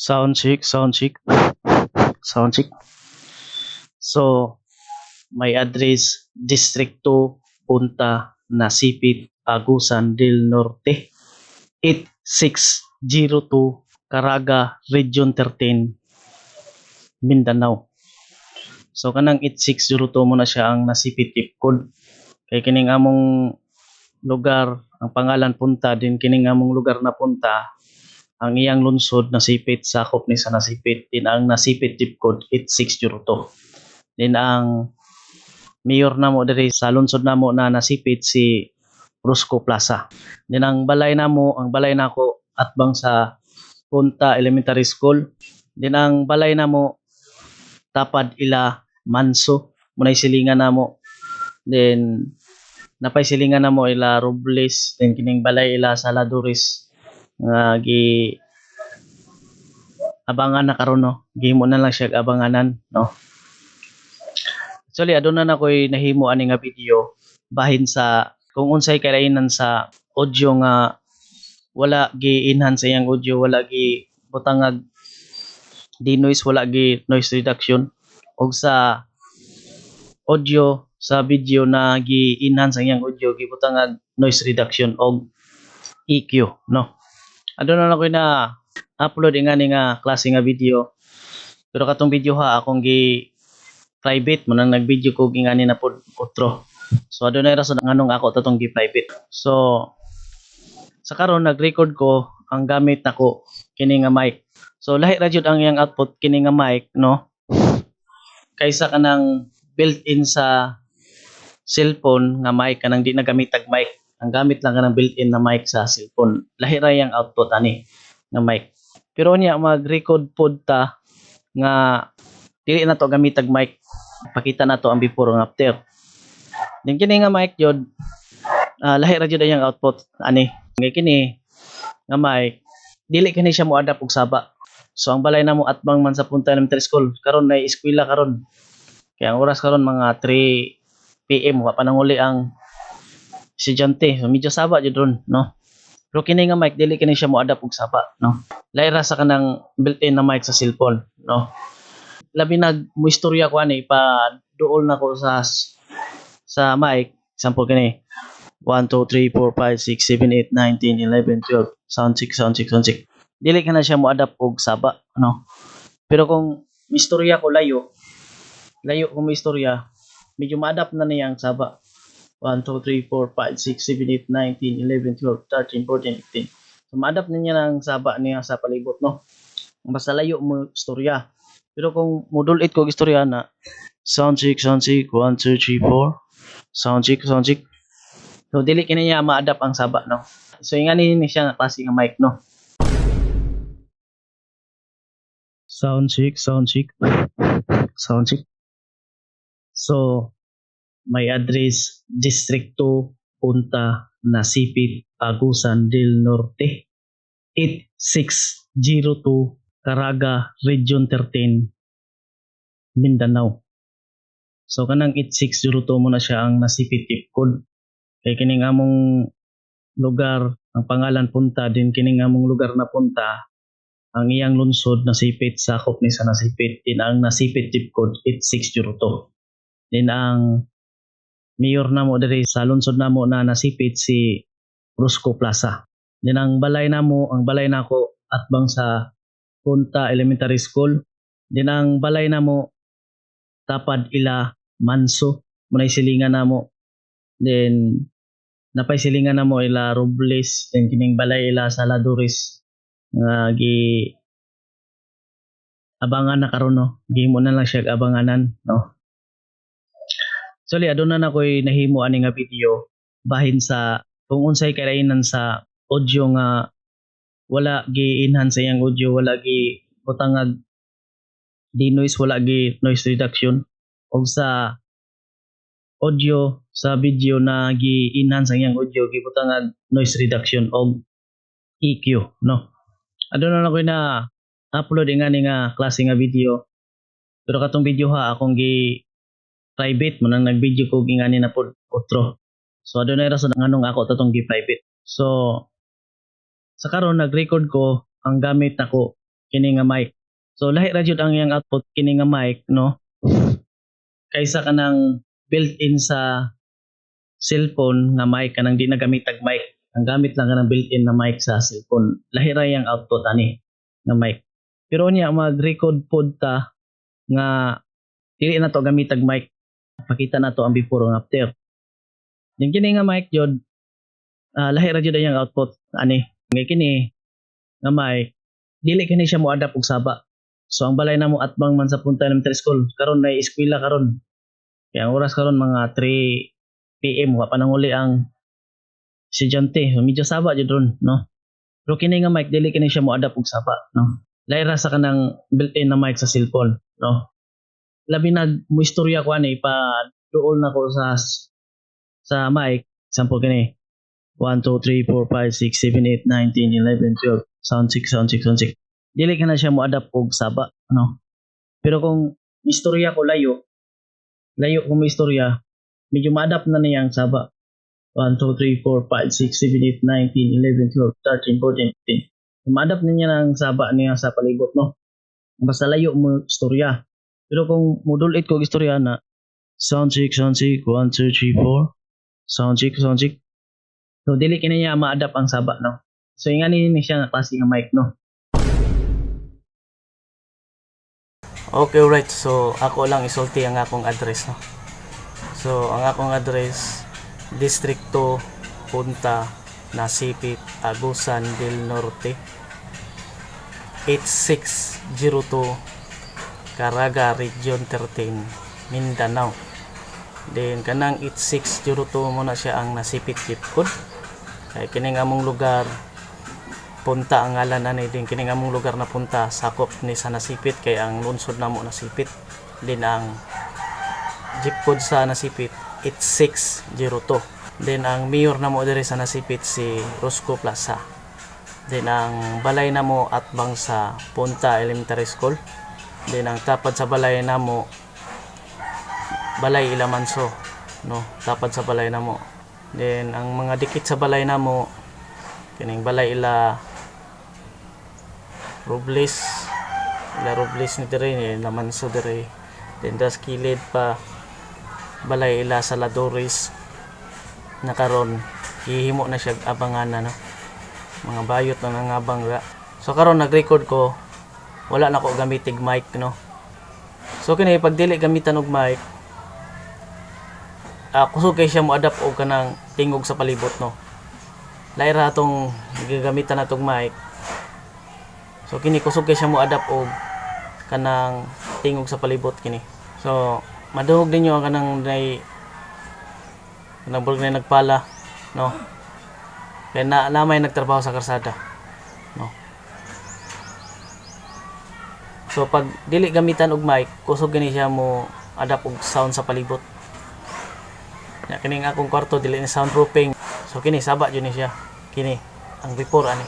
Sound check, sound check. Sound check. So, may address District 2, Punta, Nasipit, Agusan del Norte. 8602, Caraga, Region 13, Mindanao. So, kanang 8602 mo na siya ang Nasipit tip code. Kay kining among lugar, ang pangalan punta, din kining among lugar na punta, ang iyang lungsod nasipit sakop ni sa nasipit. Din ang nasipit zip code 8602 din ang mayor namo diri sa lungsod namo na nasipit si Rosco Plaza. Din ang balay namo ang balay nako atbang sa Punta Elementary School. Din ang balay namo tapad ila Manso. Munay silingan namo then napay silingan namo ila Robles. Then kining balay ila Saladuris nga gi abangan na karon no? Gihimo na lang siya abanganan no? Actually aduna na ko'y nahimo ani nga video bahin sa kung unsay kalainan sa audio nga wala gi enhance iyang audio wala gi butangag di noise wala gi noise reduction. Og sa audio sa video na gi enhance ang audio gi butangag noise reduction og EQ no aduna na ko'y na upload nga ni nga klase nga video. Pero katong video ha akong gi private. Mo nang nag-video ko gingani na pod otro. So aduna ra sa nganong ako tatong gi private. So sa karon nag-record ko ang gamit nako kini nga mic. So lahi ra jud ang iyang output kini nga mic no? Kaysa kanang built-in sa cellphone nga mic kanang di na gamitag mic ang gamit lang kanang built-in na mic sa cellphone. Lahi ra yang output ani nga mic. Pero niya mag-record pod ta nga dili na to gamitag mic. Pakita na to ang before and after. Din kini nga mic jud ah, lahi ra jud ang output ani. Ngay kini nga mic dili kini siya mo adapt og saba. So ang balay namo atbang man sa Punta Elementary School karon na eskwela karon. Kaya ang oras karon mga 3 PM wa pa nanguli ang estudyante medyo saba jud ron no? Pero kini nga mic dili kini siya mo adapt og saba no? Lahi ra sa kanang built-in na mic sa cellphone no? Labi nag mo istorya ko ani pa duol na ko sa sa mic. Example kani 1 2 3 4 5 6 7 8 9 10 11 12 sound check sound check sound check dili ka na siya mo adapt og saba no? Pero kung istorya ko layo layo kung may istorya medyo ma-adapt na niya ang saba 1 2 3 4 5 6 7 8 9 10 11 12 13 14 15 so ma-adapt na niya ang saba niya sa palibot no basta layo mo istorya pero kung modulit ko istorya na sound check, sound check, 1, 2, 3, 4. Sound check, sound check. So, dili kini niya ma-adapt ang saba, no? So, yung ni ni siya nga klase nga mic, no? Sound check, sound check. Sound check. So, may address District 2, Punta, Nasipit, Agusan del Norte. 8602 Caraga, Region 13, Mindanao. So kanang 8602 mo na siya ang nasipit tip code. Kay kining among lugar, ang pangalan punta din kining among lugar na punta, ang iyang lungsod nasipit sakop ni sa nasipit din ang nasipit tip code 8602. Din ang mayor namo diri sa lungsod namo na nasipit si Rosco Plaza. Din ang balay namo, ang balay nako atbang sa Punta Elementary School. Din ang balay namo tapad ila Manso munay silingan namo. Then napay silingan namo ila Robles then kining balay ila Saladuris nga gi abangan na karon no. Gihimo na lang siya abanganan no. Actually aduna na ko'y nahimo ani nga video bahin sa kung unsay kalainan sa audio nga wala gi enhance iyang audio wala gi butangag di noise wala gi noise reduction. Og sa audio sa video na gi enhance ang audio gi butangag noise reduction og EQ no? Aduna na koy na upload nga nga klase nga video. Pero katong video ha akong gi private mo nang nag-video ko gingani na pod otro so aduna ra sa nganong ako tatong gi private so sa karon nag-record ko ang gamit nako kini nga mic. So lahi ra jud ang iyang output kini nga mic no. Kaysa kanang built-in sa cellphone nga mic kanang di nagamit tag mic. Ang gamit lang kanang built-in na mic sa cellphone. Lahi ra iyang output ani nga mic. Pero niya mag-record pod ta nga dili na to gamit tag mic. Pakita na to ang before ug after. Yung kini nga mic jud ah, lahi ra jud output ani. Ngay kini nga mic dili kini siya mo adapt og saba. So ang balay namo atbang man sa Punta Elementary School karon na eskwela karon. Kaya ang oras karon mga 3 PM wa pa nang uli ang estudyante. So medyo saba jud ron, no. Pero kini nga mic dili kini siya mo adapt og saba, no. Laira sa kanang built-in na mic sa cellphone, no. Labi na mo istorya ko ani pa duol na ko sa sa mic. Example kini 1, 2, 3, 4, 5, 6, 7, 8, 9, 10, 11, 12. Sound 6, sound 6, sound 6. Dili ka na siya mo adapt og saba, no? Pero kung istorya ko layo, layo kung may istorya, medyo ma-adapt na niya ang saba. 1, 2, 3, 4, 5, 6, 7, 8, 9, 10, 11, 12, 13, 14, 15. Ma-adapt na niya ang saba niya sa palibot, no? Basta layo mo istorya. Pero kung modulit ko istorya na, sound 6, sound 6, 1, 2, 3, 4, sound 6, sound 6, So, dili kini niya ma-adapt ang saba, no? So, yung ni siya na klase nga mic, no? Okay, right. So, ako lang isulti ang akong address, no? So, ang akong address, Distrito Punta, Nasipit, Agusan del Norte, 8602, Caraga, Region 13, Mindanao. Then kanang 8602 mo na siya ang nasipit zip code. Kay kining among lugar punta ang ngalan ani din kining among lugar na punta sakop ni sa nasipit kay ang lungsod namo nasipit. Din ang zip code sa nasipit 8602. Then ang mayor namo diri sa nasipit si Rosco Plaza. Then ang balay namo at bang sa Punta Elementary School. Then ang tapad sa balay namo balay Ilamanso no? Tapad sa balay namo then ang mga dikit sa balay namo kining balay ila Robles. Ila Robles ni dire ni Ilamanso dire then das kilid pa balay ila Saladores na karon hihimo na siya abangan na no? Mga bayot na nangabang ra so karon nag-record ko wala na ko gamitig mic no? So kini pag dili gamitan og mic uh, kusog kay siya mo adapt og kanang tingog sa palibot no? Laira atong gagamitan natong mic. So kini kusog kay siya mo adapt og kanang tingog sa palibot kini. So madungog ninyo ang kanang nay kanang bulg na nagpala no? Kaya na namay nagtrabaho sa karsada no so pag dili gamitan og mic kusog gani siya mo adapt og sound sa palibot. Na kining akong kwarto dili ni soundproofing. So kini saba jud ni siya. Kini ang before ani.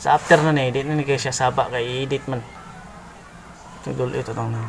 Sa after na ni di na ni kay siya saba kay edit man. Idol ito tong na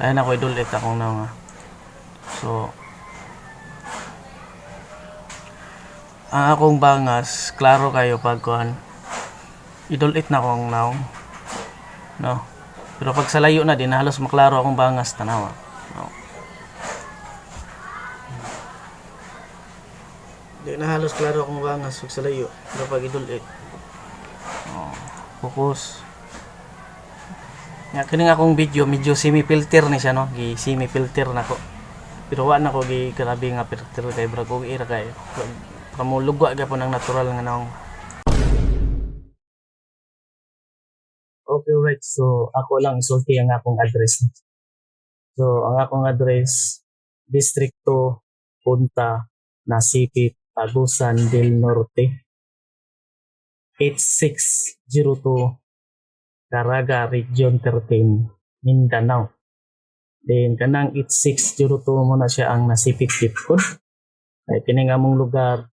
kaya na ko idol ito akong na so ang akong bangas klaro kayo pag kuan idol it na akong naong no pero pag sa layo na din halos maklaro akong bangas tanawa no Di na halos klaro akong bangas pag sa layo. Pero pag idulit. Oh, focus. Nga kining akong video medyo semi-filter ni siya no. Gi semi-filter na ko. Pero wa na ko gi grabe nga filter kay brag og ira kay. Pamulugwa gyapon ang natural nga naong. Right. So, ako lang isulti ang akong address. So, ang akong address, Distrito Punta, Nasipit, Agusan del Norte 8602 Caraga Region 13 Mindanao Then kanang 8602 mo na siya ang nasipit zip code ay kining among lugar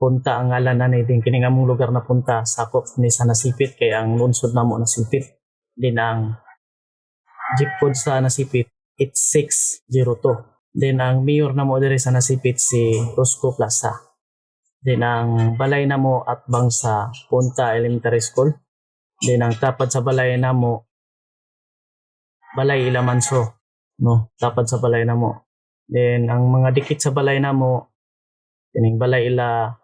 punta ang ngalan na din kining among lugar na punta sakop ni sa nasipit kay ang lungsod namo nasipit din ang zip code sa nasipit 8602 Then ang mayor na mo diri sa nasipit si Rosco Plaza. Then ang balay na mo at bang sa Punta Elementary School. Then ang tapad sa balay namo balay ila manso no tapad sa balay namo. Then ang mga dikit sa balay namo kining balay ila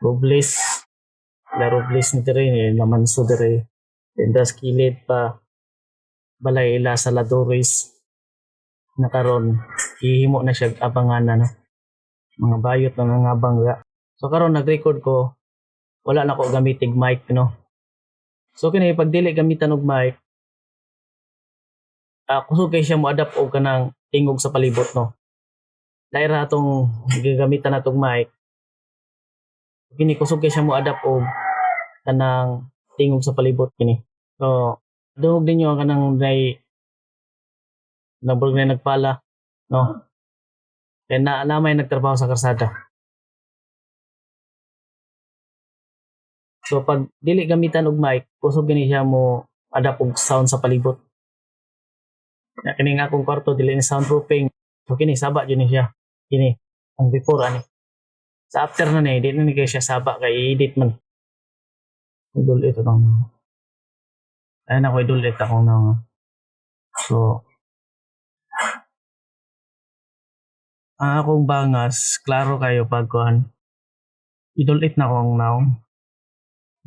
Robles ila Robles ni dire ni ila manso dire. Then das kilid pa balay ila sa Ladores na karon ihimo na siya abangan na mga bayot na mga bangga. So karon nag-record ko wala na ko gamitig mic no. So kini pag dili gamitan og mic ah kusog kay siya mo adapt og kanang tingog sa palibot no. Dahil atong gigamitan natong mic kini kusog kay siya mo adapt og kanang tingog sa palibot kini. So dungog ninyo ang kanang nay nabog na nagpala no. Kaya na, na may nagtrabaho sa karsada. So pag dili gamitan og mic, kusog gani siya mo adapt og sound sa palibot. Na kini nga akong kwarto dili ni soundproofing. So kini saba jud ni siya. Kini ang before ani. Sa after na ni, di na ni siya saba kay edit man. Idol ito nang. Ayun ako idol ito akong nang. So ang akong bangas, klaro kayo pagkuhan. Idol it na akong naong.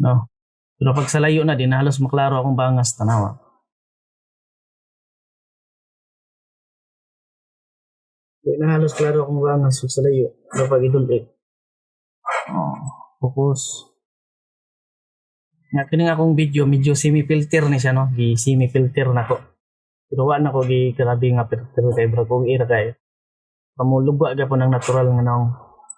No. Pero pag sa layo na din, halos maklaro akong bangas tanawa. Di na halos klaro akong bangas pag sa layo. Pero pag idol it. Oh, focus. Nga kini nga akong video, medyo semi-filter ni siya, no? Gi semi-filter na ko. Pero wala na ko gi grabe nga filter kay bro kung ira kayo. Kamulugwa ka po ng natural nga naong